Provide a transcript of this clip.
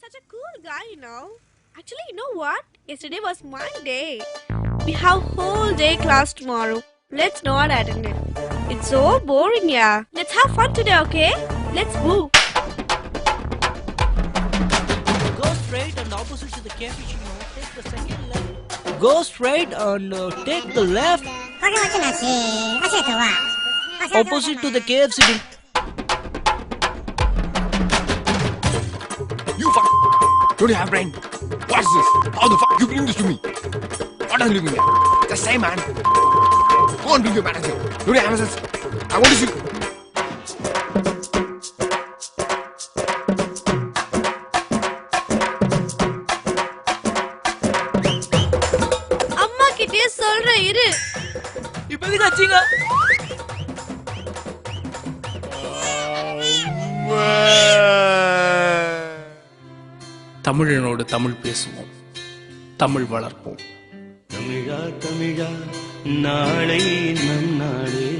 such a cool guy, you know. Actually, you know what? Yesterday was my day. We have whole day class tomorrow. Let's not attend it. It's so boring, yeah. Let's have fun today, okay? Let's boo. Go straight and opposite to the cappuccino. Take the second left. Go straight and uh, take the left. Opposite to the KFC. Don't you have brain? What is this? How the fuck you bring this to me? What are you doing here? Just say, man. Go and bring your manager. Don't you have sense? I want to see. அம்மா கிட்டே சொல்றேன் இரு இப்ப எதுக்கு தமிழனோடு தமிழ் பேசுவோம் தமிழ் வளர்ப்போம். தமிழா தமிழா நாளை நம் நாளே